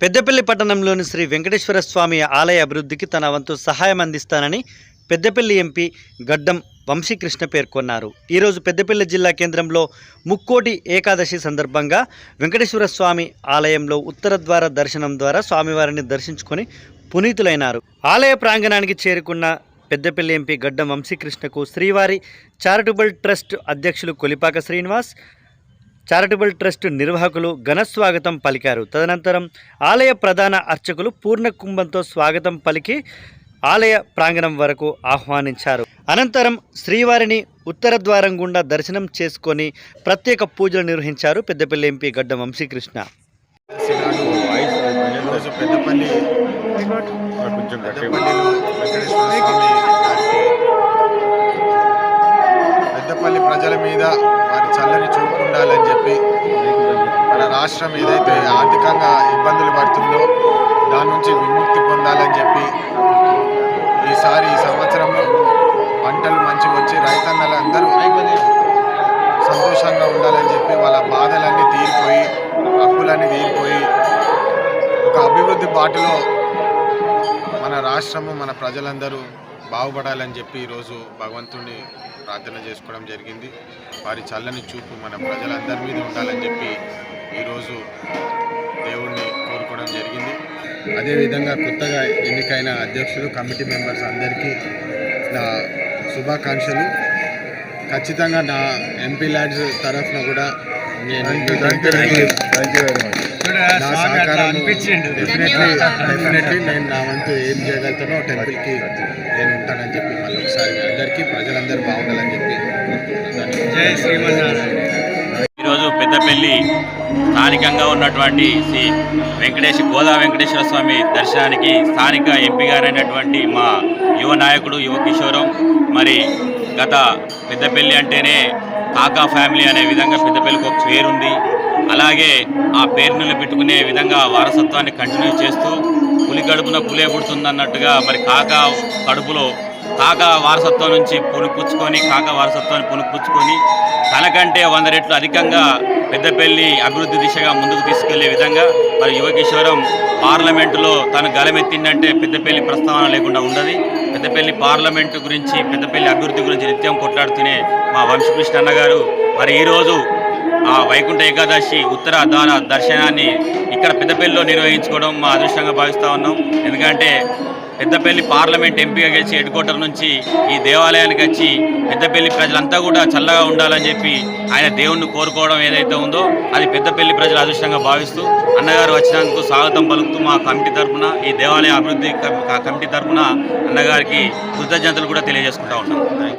పెద్దపల్లి పట్టణంలోని శ్రీ వెంకటేశ్వర స్వామి ఆలయ అభివృద్ధికి తన వంతు సహాయం అందిస్తానని పెద్దపల్లి ఎంపీ గడ్డం వంశీకృష్ణ పేర్కొన్నారు. ఈరోజు పెద్దపల్లి జిల్లా కేంద్రంలో ముక్కోటి ఏకాదశి సందర్భంగా వెంకటేశ్వర స్వామి ఆలయంలో ఉత్తర ద్వార దర్శనం ద్వారా స్వామివారిని దర్శించుకొని పునీతులైనారు. ఆలయ ప్రాంగణానికి చేరుకున్న పెద్దపల్లి ఎంపీ గడ్డం వంశీకృష్ణకు శ్రీవారి చారిటబుల్ ట్రస్ట్ అధ్యక్షులు కొలిపాక శ్రీనివాస్ చారిటబుల్ ట్రస్ట్ నిర్వాహకులు ఘన స్వాగతం పలికారు. తదనంతరం ఆలయ ప్రధాన అర్చకులు పూర్ణకుంభంతో స్వాగతం పలికి ఆలయ ప్రాంగణం వరకు ఆహ్వానించారు. అనంతరం శ్రీవారిని ఉత్తర ద్వారం గుండా దర్శనం చేసుకొని ప్రత్యేక పూజలు నిర్వహించారు పెద్దపల్లి ఎంపీ గడ్డ వంశీకృష్ణ. పెద్దపల్లి పెద్దపల్లిలో ప్రజల మీద వారి చల్లని చూపు ఉండాలని చెప్పి మన రాష్ట్రం ఏదైతే ఆర్థికంగా ఇబ్బందులు పడుతుందో దాని నుంచి విముక్తి పొందాలని చెప్పి ఈసారి ఈ సంవత్సరం పంటలు మంచిగా వచ్చి రైతన్నలందరూ సంతోషంగా ఉండాలని చెప్పి వాళ్ళ బాధలన్నీ తీరిపోయి అప్పులన్నీ తీరిపోయి ఒక అభివృద్ధి బాటలో మన రాష్ట్రము మన ప్రజలందరూ బాగుపడాలని చెప్పి ఈరోజు భగవంతుని ప్రార్థన చేసుకోవడం జరిగింది. వారి చల్లని చూపు మన ప్రజలందరి మీద ఉండాలని చెప్పి ఈరోజు దేవుణ్ణి కోరుకోవడం జరిగింది. అదేవిధంగా కొత్తగా ఎన్నికైన అధ్యక్షులు కమిటీ మెంబర్స్ అందరికీ నా శుభాకాంక్షలు. ఖచ్చితంగా నా ఎంపీ ల్యాడ్స్ తరఫున కూడా నేను thank you very much definitely నేను నా వంతు ఏం చేయగలుగుతానో టెంపుల్కి నేను ఉంటానని చెప్పి మళ్ళీ ఒకసారి అందరికీ ప్రజలందరూ బాగుండాలని చెప్పి కోరుకుంటున్నాను. ఈరోజు పెద్దపల్లి స్థానికంగా ఉన్నటువంటి శ్రీ వెంకటేశ్వర గోదా వెంకటేశ్వర స్వామి దర్శనానికి స్థానిక ఎంపీ గారైనటువంటి మా యువ నాయకుడు యువ కిషోరం. మరి గత పెద్దపల్లి అంటేనే కాకా ఫ్యామిలీ అనే విధంగా పెద్దపల్లికి ఒక పేరుంది. అలాగే ఆ పేరును పెట్టుకునే విధంగా వారసత్వాన్ని కంటిన్యూ చేస్తూ పులి కడుపున పులే పుడుతుందన్నట్టుగా మరి కాకా కడుపులో కాక వారసత్వం నుంచి పునిపుచ్చుకొని కాక వారసత్వాన్ని పునిపుచ్చుకొని తనకంటే వంద రెట్లు అధికంగా పెద్దపల్లి అభివృద్ధి దిశగా ముందుకు తీసుకెళ్ళే విధంగా మరి యువకిషోరం పార్లమెంటులో తను గలమెత్తిందంటే పెద్దపల్లి ప్రస్తావన లేకుండా ఉండదు. పెద్దపల్లి పార్లమెంటు గురించి పెద్దపల్లి అభివృద్ధి గురించి నిత్యం కొట్లాడుతూనే మా వంశకృష్ణ అన్నగారు మరి ఈరోజు ఆ వైకుంఠ ఏకాదశి ఉత్తర దర్శనాన్ని ఇక్కడ పెద్దపల్లిలో నిర్వహించుకోవడం మా అదృష్టంగా భావిస్తూ ఉన్నాం. ఎందుకంటే పెద్దపల్లి పార్లమెంట్ ఎంపీగా గెలిచి హెడ్ క్వార్టర్ నుంచి ఈ దేవాలయానికి వచ్చి పెద్దపల్లి ప్రజలంతా కూడా చల్లగా ఉండాలని చెప్పి ఆయన దేవుణ్ణి కోరుకోవడం ఏదైతే ఉందో అది పెద్దపల్లి ప్రజలు అదృష్టంగా భావిస్తూ అన్నగారు వచ్చినందుకు స్వాగతం పలుకుతూ మా కమిటీ తరఫున ఈ దేవాలయ అభివృద్ధి కమిటీ తరఫున అన్నగారికి కృతజ్ఞతలు కూడా తెలియజేసుకుంటా ఉన్నాం.